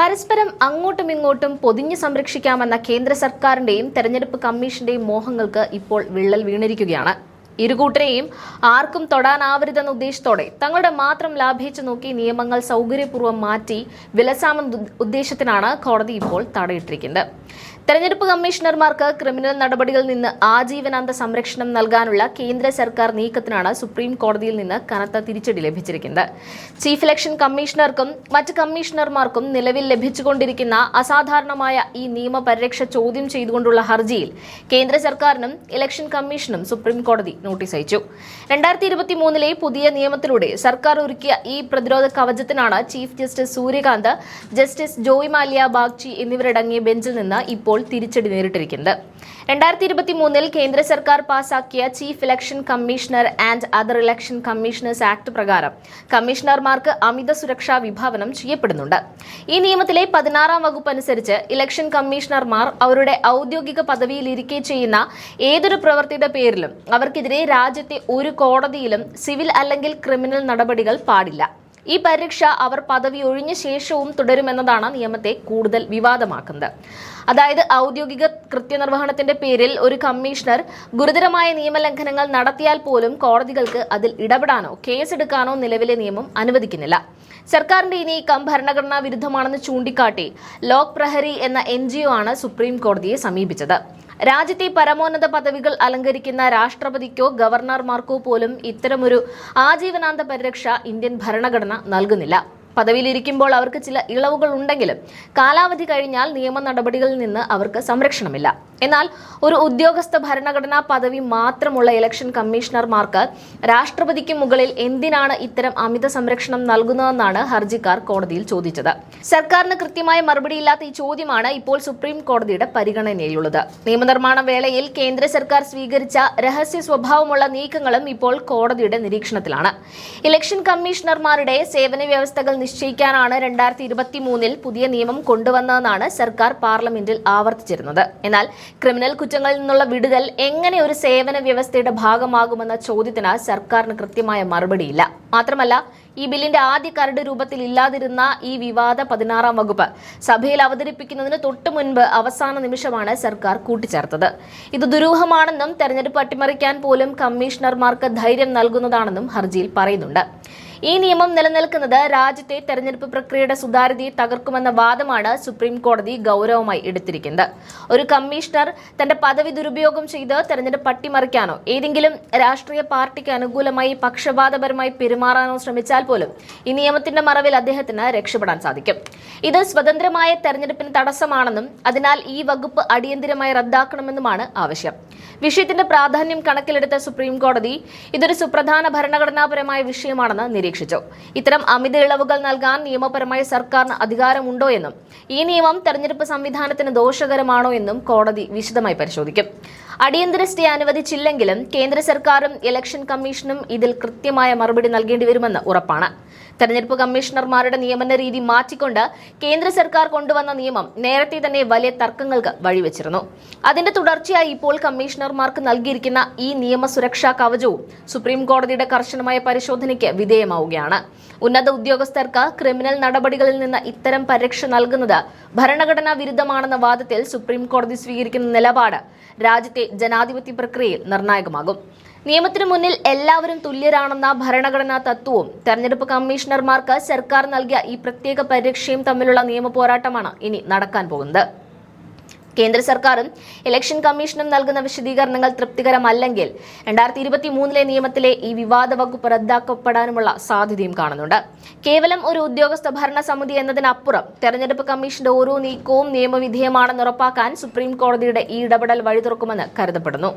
പരസ്പരം അങ്ങോട്ടും ഇങ്ങോട്ടും പൊതിഞ്ഞു സംരക്ഷിക്കാമെന്ന കേന്ദ്ര സർക്കാരിന്റെയും തെരഞ്ഞെടുപ്പ് കമ്മീഷന്റെയും മോഹങ്ങൾക്ക് ഇപ്പോൾ വിള്ളൽ വീണിരിക്കുകയാണ്. ഇരുകൂട്ടരെയും ആർക്കും തൊടാനാവരുതെന്ന ഉദ്ദേശത്തോടെ തങ്ങളുടെ മാത്രം ലാഭേച്ഛ നോക്കി നിയമങ്ങൾ സൗകര്യപൂർവം മാറ്റി വിലസാമൻ ഉദ്ദ- ഉദ്ദേശത്തിനാണ് കോടതി ഇപ്പോൾ തടയിട്ടിരിക്കുന്നത്. തെരഞ്ഞെടുപ്പ് കമ്മീഷണർമാർക്ക് ക്രിമിനൽ നടപടികളിൽ നിന്ന് ആജീവനാന്ത സംരക്ഷണം നൽകാനുള്ള കേന്ദ്ര സർക്കാർ നീക്കത്തിനാണ് സുപ്രീം കോടതിയിൽ നിന്ന് കനത്ത തിരിച്ചടി ലഭിച്ചിരിക്കുന്നത്. ചീഫ് ഇലക്ഷൻ കമ്മീഷണർക്കും മറ്റ് കമ്മീഷണർമാർക്കും നിലവിൽ ലഭിച്ചുകൊണ്ടിരിക്കുന്ന അസാധാരണമായ ഈ നിയമപരിരക്ഷ ചോദ്യം ചെയ്തുകൊണ്ടുള്ള ഹർജിയിൽ കേന്ദ്ര സർക്കാരിനും ഇലക്ഷൻ കമ്മീഷനും സുപ്രീം കോടതി അയച്ചു രണ്ടായിരത്തി ഇരുപത്തി മൂന്നിലെ പുതിയ നിയമത്തിലൂടെ സർക്കാർ ഒരുക്കിയ ഈ പ്രതിരോധ കവചത്തിനാണ് chief justice Suryakant justice Joymalya Bagchi എന്നിവരടങ്ങിയ ബെഞ്ചിൽ നിന്ന് ഇപ്പോൾ തിരിച്ചടി നേരിട്ടിരിക്കുന്നത്. രണ്ടായിരത്തി ഇരുപത്തി മൂന്നിൽ കേന്ദ്ര സർക്കാർ പാസാക്കിയ chief election commissioner and other election commissioners act പ്രകാരം കമ്മീഷണർമാർക്ക് അമിത സുരക്ഷാ വിഭാവനം ചെയ്യപ്പെടുന്നുണ്ട്. ഈ നിയമത്തിലെ പതിനാറാം വകുപ്പ് അനുസരിച്ച് ഇലക്ഷൻ കമ്മീഷണർമാർ അവരുടെ ഔദ്യോഗിക പദവിയിൽ ഇരിക്കെ ചെയ്യുന്ന ഏതൊരു പ്രവൃത്തിയുടെ പേരിലും അവർക്കെതിരെ രാജ്യത്തെ ഒരു കോടതിയിലും സിവിൽ അല്ലെങ്കിൽ ക്രിമിനൽ നടപടികൾ പാടില്ല. ഈ പരീക്ഷ അവർ പദവി ഒഴിഞ്ഞ ശേഷവും തുടരുമെന്നതാണ് നിയമത്തെ കൂടുതൽ വിവാദമാക്കുന്നത്. അതായത് ഔദ്യോഗിക കൃത്യനിർവഹണത്തിന്റെ പേരിൽ ഒരു കമ്മീഷണർ ഗുരുതരമായ നിയമലംഘനങ്ങൾ നടത്തിയാൽ പോലും കോടതികൾക്ക് അതിൽ ഇടപെടാനോ കേസെടുക്കാനോ നിലവിലെ നിയമം അനുവദിക്കുന്നില്ല. സർക്കാരിന്റെ ഈ നീക്കം ഭരണഘടനാ വിരുദ്ധമാണെന്ന് ചൂണ്ടിക്കാട്ടി ലോക് പ്രഹരി എന്ന എൻ ആണ് സുപ്രീം കോടതിയെ സമീപിച്ചത്. രാജ്യത്തെ പരമോന്നത പദവികൾ അലങ്കരിക്കുന്ന രാഷ്ട്രപതിക്കോ ഗവർണർമാർക്കോ പോലും ഇത്തരമൊരു ആജീവനാന്ത പരിരക്ഷ ഇന്ത്യൻ ഭരണഘടന നൽകുന്നില്ല. പദവിയിലിരിക്കുമ്പോൾ അവർക്ക് ചില ഇളവുകൾ ഉണ്ടെങ്കിലും കാലാവധി കഴിഞ്ഞാൽ നിയമ നടപടികളിൽ നിന്ന് അവർക്ക് സംരക്ഷണമില്ല. എന്നാൽ ഒരു ഉദ്യോഗസ്ഥ ഭരണഘടനാ പദവി മാത്രമുള്ള ഇലക്ഷൻ കമ്മീഷണർമാർക്ക് രാഷ്ട്രപതിക്ക് മുകളിൽ എന്തിനാണ് ഇത്തരം അമിത സംരക്ഷണം നൽകുന്നതെന്നാണ് ഹർജിക്കാർ കോടതിയിൽ ചോദിച്ചത്. സർക്കാരിന് കൃത്യമായ മറുപടിയില്ലാത്ത ഈ ചോദ്യമാണ് ഇപ്പോൾ സുപ്രീം കോടതിയുടെ പരിഗണനയിലുള്ളത്. നിയമനിർമ്മാണ വേളയിൽ കേന്ദ്ര സർക്കാർ സ്വീകരിച്ച രഹസ്യ സ്വഭാവമുള്ള നീക്കങ്ങളും ഇപ്പോൾ കോടതിയുടെ നിരീക്ഷണത്തിലാണ്. ഇലക്ഷൻ കമ്മീഷണർമാരുടെ സേവന വ്യവസ്ഥകൾ നിശ്ചയിക്കാനാണ് രണ്ടായിരത്തി ഇരുപത്തി മൂന്നിൽ പുതിയ നിയമം കൊണ്ടുവന്നതെന്നാണ് സർക്കാർ പാർലമെന്റിൽ ആവർത്തിച്ചിരുന്നത്. എന്നാൽ ക്രിമിനൽ കുറ്റങ്ങളിൽ നിന്നുള്ള വിടുതൽ എങ്ങനെ ഒരു സേവന വ്യവസ്ഥയുടെ ഭാഗമാകുമെന്ന ചോദ്യത്തിന് സർക്കാരിന് കൃത്യമായ മറുപടിയില്ല. മാത്രമല്ല ഈ ബില്ലിന്റെ ആദ്യ കരട് രൂപത്തിൽ ഇല്ലാതിരുന്ന ഈ വിവാദ പതിനാറാം വകുപ്പ് സഭയിൽ അവതരിപ്പിക്കുന്നതിന് തൊട്ടു മുൻപ് അവസാന നിമിഷമാണ് സർക്കാർ കൂട്ടിച്ചേർത്തത്. ഇത് ദുരൂഹമാണെന്നും തെരഞ്ഞെടുപ്പ് അട്ടിമറിക്കാൻ പോലും കമ്മീഷണർമാർക്ക് ധൈര്യം നൽകുന്നതാണെന്നും ഹർജിയിൽ പറയുന്നുണ്ട്. ഈ നിയമം നിലനിൽക്കുന്നത് രാജ്യത്തെ തെരഞ്ഞെടുപ്പ് പ്രക്രിയയുടെ സുതാര്യതയെ തകർക്കുമെന്ന വാദമാണ് സുപ്രീം കോടതി ഗൗരവമായി എടുത്തിരിക്കുന്നത്. ഒരു കമ്മീഷണർ തന്റെ പദവി ദുരുപയോഗം ചെയ്ത് തെരഞ്ഞെടുപ്പ് പട്ടിമറിക്കാനോ ഏതെങ്കിലും രാഷ്ട്രീയ പാർട്ടിക്ക് അനുകൂലമായി പക്ഷപാതപരമായി പെരുമാറാനോ ശ്രമിച്ചാൽ പോലും ഈ നിയമത്തിന്റെ മറവിൽ അദ്ദേഹത്തിന് രക്ഷപ്പെടാൻ സാധിക്കും. ഇത് സ്വതന്ത്രമായ തെരഞ്ഞെടുപ്പിന് തടസ്സമാണെന്നും അതിനാൽ ഈ വകുപ്പ് അടിയന്തിരമായി റദ്ദാക്കണമെന്നുമാണ് ആവശ്യം. വിഷയത്തിന്റെ പ്രാധാന്യം കണക്കിലെടുത്ത സുപ്രീം കോടതി ഇതൊരു സുപ്രധാന ഭരണഘടനാപരമായ വിഷയമാണെന്ന് നിരീക്ഷിച്ചു ഇത്തരം അമിത ഇളവുകൾ നൽകാൻ നിയമപരമായി സർക്കാരിന് അധികാരമുണ്ടോ എന്നും ഈ നിയമം തെരഞ്ഞെടുപ്പ് സംവിധാനത്തിന് ദോഷകരമാണോ എന്നും കോടതി വിശദമായി പരിശോധിക്കും. അടിയന്തര സ്റ്റേ അനുവദിച്ചില്ലെങ്കിലും കേന്ദ്ര സർക്കാരും ഇലക്ഷൻ കമ്മീഷനും ഇതിൽ കൃത്യമായ മറുപടി നൽകേണ്ടി വരുമെന്ന് ഉറപ്പാണ്. തെരഞ്ഞെടുപ്പ് കമ്മീഷണർമാരുടെ നിയമന രീതി മാറ്റിക്കൊണ്ട് കേന്ദ്ര സർക്കാർ കൊണ്ടുവന്ന നിയമം നേരത്തെ തന്നെ വലിയ തർക്കങ്ങൾക്ക് വഴിവെച്ചിരുന്നു. അതിന്റെ തുടർച്ചയായി ഇപ്പോൾ കമ്മീഷണർമാർക്ക് നൽകിയിരിക്കുന്ന ഈ നിയമ സുരക്ഷാ കവചവും സുപ്രീം കോടതിയുടെ കർശനമായ പരിശോധനയ്ക്ക് വിധേയമാവുകയാണ്. ഉന്നത ഉദ്യോഗസ്ഥർക്ക് ക്രിമിനൽ നടപടികളിൽ നിന്ന് ഇത്തരം പരിരക്ഷ നൽകുന്നത് ഭരണഘടനാ വിരുദ്ധമാണെന്ന വാദത്തിൽ സുപ്രീം കോടതി സ്വീകരിക്കുന്ന നിലപാട് രാജ്യത്തെ ജനാധിപത്യ പ്രക്രിയയിൽ നിർണായകമാകും. നിയമത്തിനു മുന്നിൽ എല്ലാവരും തുല്യരാണെന്ന ഭരണഘടനാ തത്വവും തെരഞ്ഞെടുപ്പ് കമ്മീഷണർമാർക്ക് സർക്കാർ നൽകിയ ഈ പ്രത്യേക പരിരക്ഷയും തമ്മിലുള്ള നിയമ പോരാട്ടമാണ് ഇനി നടക്കാൻ പോകുന്നത്. കേന്ദ്ര സർക്കാരും ഇലക്ഷൻ കമ്മീഷനും നൽകുന്ന വിശദീകരണങ്ങൾ തൃപ്തികരമല്ലെങ്കിൽ രണ്ടായിരത്തി ഇരുപത്തി മൂന്നിലെ നിയമത്തിലെ ഈ വിവാദ വകുപ്പ് റദ്ദാക്കപ്പെടാനുമുള്ള സാധ്യതയും കാണുന്നുണ്ട്. കേവലം ഒരു ഉദ്യോഗസ്ഥ ഭരണ സമിതി എന്നതിനപ്പുറം തെരഞ്ഞെടുപ്പ് കമ്മീഷന്റെ ഓരോ നീക്കവും നിയമവിധേയമാണെന്ന് ഉറപ്പാക്കാൻ സുപ്രീം കോടതിയുടെ ഈ ഇടപെടൽ വഴി തുറക്കുമെന്ന് കരുതപ്പെടുന്നു.